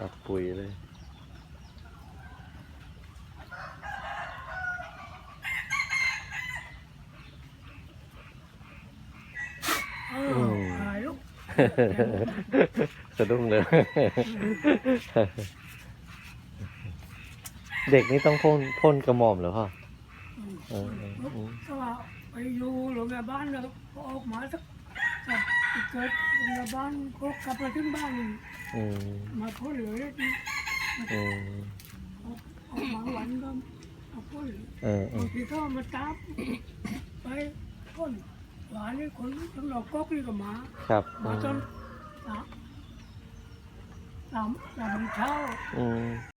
รับปุ๋ยเลยเออหายลูกสะดุ้งเลย เด็กนี่ต้องพ่นพ่นกระหม่อมเหรอพ่อเออเอออืมก็ไปอยู่โรงพยาบาลแล้วพอออกมาสักสัก เกิดโรงพยาบาลก็กลับมาถึงบ้านอืมมาพ่นเลยอืมออกมาวันก็มาพ่นเออเอบาองทีก็มาตามไปพ่นหวานนี่คนคนเราก๊อกนี่ก็มาครับมาจนสามสามสามโมงเช้า อืม